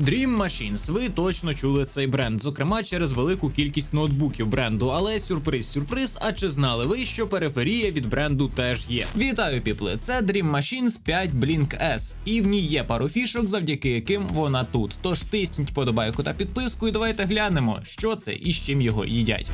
Dream Machines, ви точно чули цей бренд, зокрема через велику кількість ноутбуків бренду. Але сюрприз, сюрприз. А чи знали ви, що периферія від бренду теж є? Вітаю, піпли! Це Dream Machines 5 Blink S, і в ній є пару фішок, завдяки яким вона тут. Тож тисніть подобайку та підписку, і давайте глянемо, що це і з чим його їдять.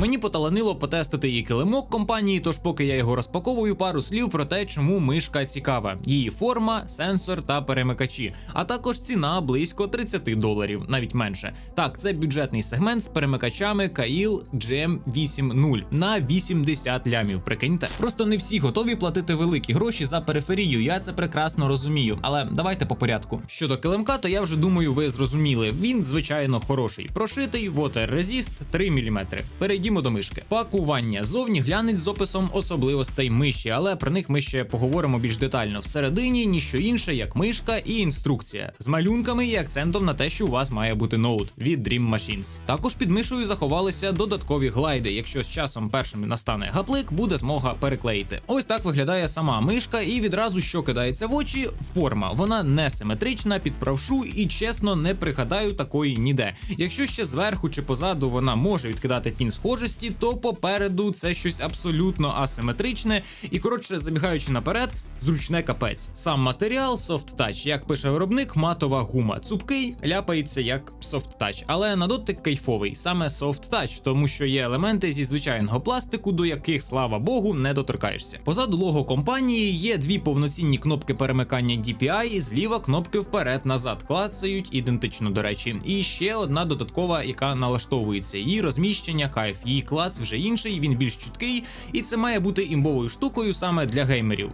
Мені поталанило потестити її килимок компанії, тож поки я його розпаковую, пару слів про те, чому мишка цікава. Її форма, сенсор та перемикачі, а також ціна близько 30 доларів, навіть менше. Так, це бюджетний сегмент з перемикачами Kail GM80 на 80 лямів. Прикиньте, просто не всі готові платити великі гроші за периферію. Я це прекрасно розумію. Але давайте по порядку. Щодо килимка, то я вже думаю, ви зрозуміли. Він звичайно хороший. Прошитий Water Resist 3 мм. Перейдімо до мишки. Пакування зовні глянець з описом особливостей миші, але про них ми ще поговоримо більш детально. Всередині ніщо інше, як мишка і інструкція з малюнками і акцентом на те, що у вас має бути ноут від Dream Machines. Також під мишою заховалися додаткові глайди. Якщо з часом першим настане гаплик, буде змога переклеїти. Ось так виглядає сама мишка, і відразу що кидається в очі, форма. Вона не симетрична під правшу і чесно не пригадаю такої ніде. Якщо ще зверху чи позаду вона може відкидати тінь схожості, то попереду це щось абсолютно асиметричне. І коротше, забігаючи наперед, зручне капець. Сам матеріал Touch, як пише виробник, матова гума. Цупкий ляпається як Touch, але на дотик кайфовий, саме Touch, тому що є елементи зі звичайного пластику, до яких, слава Богу, не доторкаєшся. Позаду лого компанії є дві повноцінні кнопки перемикання DPI, і зліва кнопки вперед-назад клацають ідентично до речі. І ще одна додаткова, яка налаштовується. Її розміщення, кайф, її клац вже інший, він більш чіткий, і це має бути імбовою штукою саме для геймерів.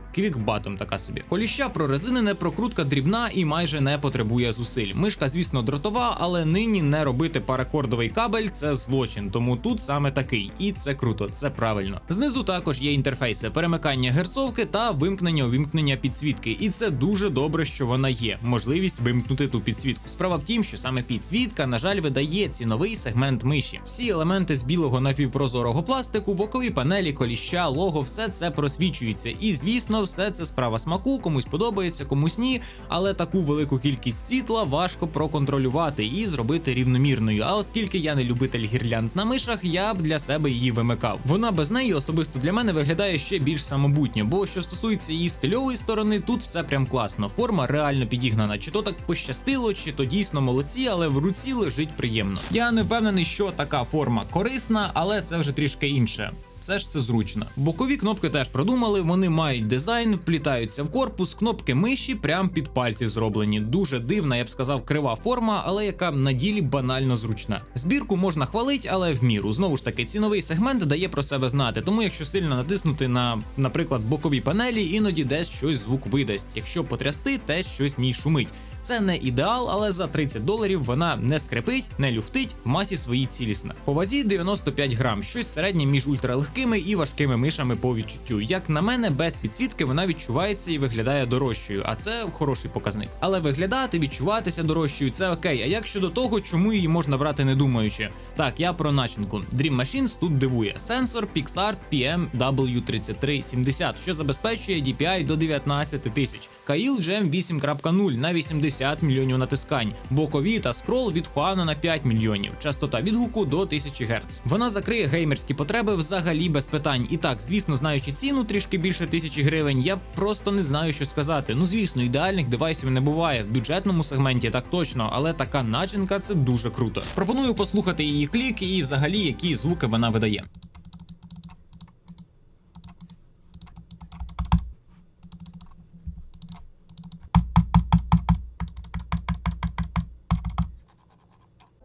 Квікбатом така собі. Коліща прорезинене, прокрутка дрібна і майже не потребує зусиль. Мишка, звісно, дротова, але нині не робити паракордовий кабель це злочин, тому тут саме такий. І це круто, це правильно. Знизу також є інтерфейси перемикання герцовки та вимкнення увімкнення підсвітки. І це дуже добре, що вона є. Можливість вимкнути ту підсвітку. Справа в тім, що саме підсвітка, на жаль, видає ціновий сегмент миші. Всі елементи з білого напівпрозорого пластику, бокові панелі, коліща, лого, все це просвічується. І звісно, все це справа смаку, комусь подобається, комусь ні. Але таку велику кількість світла важко проконтролювати і зробити рівномірною. А оскільки я не любитель гірлянд на мишах, я б для себе її вимикав. Вона без неї особисто для мене виглядає ще більш самобутньо, бо що стосується її стильової сторони, тут все прям класно. Форма реально підігнана. Чи то так пощастило, чи то дійсно молодці, але в руці лежить приємно. Я не впевнений, що така форма корисна, але це вже трішки інше. Все ж це зручно. Бокові кнопки теж продумали, вони мають дизайн, вплітаються в корпус, кнопки миші прям під пальці зроблені. Дуже дивна, я б сказав, крива форма, але яка на ділі банально зручна. Збірку можна хвалити, але в міру. Знову ж таки, ціновий сегмент дає про себе знати. Тому, якщо сильно натиснути на, наприклад, бокові панелі, іноді десь щось звук видасть. Якщо потрясти, теж щось ній шумить. Це не ідеал, але за 30 доларів вона не скрипить, не люфтить, в масі своїй цілісна. По вазі 95 грам, щось середнє між ультралегкими і важкими мишами по відчуттю. Як на мене, без підсвітки вона відчувається і виглядає дорожчою, а це хороший показник. Але виглядати, відчуватися дорожчою це окей. А як щодо того, чому її можна брати не думаючи? Так, я про начинку. Dream Machines тут дивує. Сенсор PixArt PM-W3370, що забезпечує DPI до 19 тисяч. Kail Gem 8.0 на 80 мільйонів натискань, бокові та скрол від Хуана на 5 мільйонів, частота відгуку до 1000 Гц. Вона закриє геймерські потреби взагалі без питань. І так, звісно, знаючи ціну трішки більше тисячі гривень, я просто не знаю, що сказати. Ну звісно, ідеальних девайсів не буває в бюджетному сегменті, так точно, але така начинка це дуже круто. Пропоную послухати її клік і взагалі які звуки вона видає.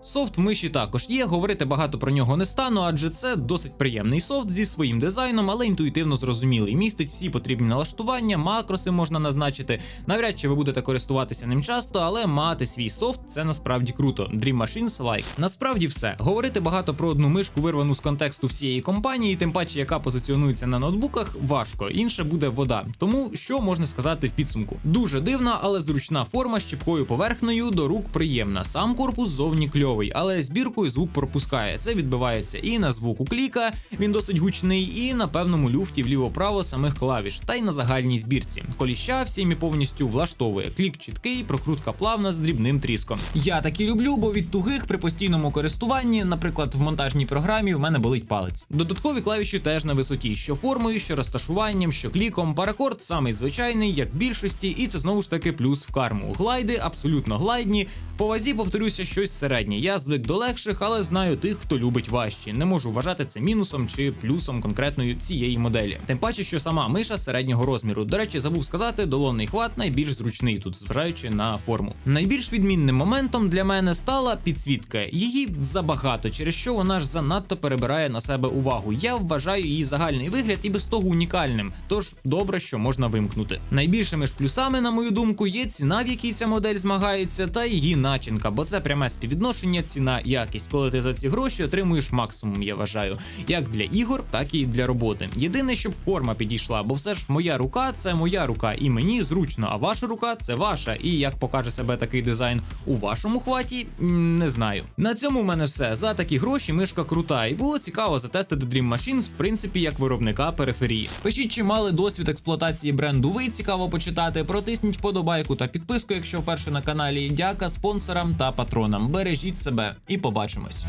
Софт в миші також є, говорити багато про нього не стану, адже це досить приємний софт зі своїм дизайном, але інтуїтивно зрозумілий. Містить всі потрібні налаштування, макроси можна назначити. Навряд чи ви будете користуватися ним часто, але мати свій софт це насправді круто. Dream Machines like. Насправді все. Говорити багато про одну мишку, вирвану з контексту всієї компанії, тим паче, яка позиціонується на ноутбуках, важко. Інше буде вода. Тому що можна сказати в підсумку? Дуже дивна, але зручна форма з чіпкою поверхнею, до рук приємна. Сам корпус зовні кльовий. Чудовий, але збіркою звук пропускає. Це відбивається і на звуку кліка, він досить гучний, і на певному люфті вліво-право самих клавіш, та й на загальній збірці. Коліща всім і повністю влаштовує. Клік чіткий, прокрутка плавна з дрібним тріском. Я такі люблю, бо від тугих при постійному користуванні, наприклад, в монтажній програмі, в мене болить палець. Додаткові клавіші теж на висоті, що формою, що розташуванням, що кліком. Паракорд самий звичайний, як в більшості, і це знову ж таки плюс в карму. Глайди абсолютно глайдні. По вазі повторюся щось середнє. Я звик до легших, але знаю тих, хто любить важчі. Не можу вважати це мінусом чи плюсом конкретної цієї моделі. Тим паче, що сама миша середнього розміру. До речі, забув сказати, долонний хват найбільш зручний тут, зважаючи на форму. Найбільш відмінним моментом для мене стала підсвітка. Її забагато, через що вона ж занадто перебирає на себе увагу. Я вважаю її загальний вигляд і без того унікальним. Тож добре, що можна вимкнути. Найбільшими ж плюсами, на мою думку, є ціна, в якій ця модель змагається, та її начинка, бо це пряме співвідношення ціна якість, коли ти за ці гроші отримуєш максимум, я вважаю, як для ігор, так і для роботи. Єдине, щоб форма підійшла, бо все ж моя рука це моя рука, і мені зручно, а ваша рука це ваша. І як покаже себе такий дизайн у вашому хваті, не знаю. На цьому в мене все. За такі гроші мишка крута, і було цікаво затестити Dream Machines, в принципі, як виробника периферії. Пишіть, чи мали досвід експлуатації бренду. Ви цікаво почитати. Протисніть вподобайку та підписку, якщо вперше на каналі. Дяка спонсорам та патронам. Бережіть себе і побачимось.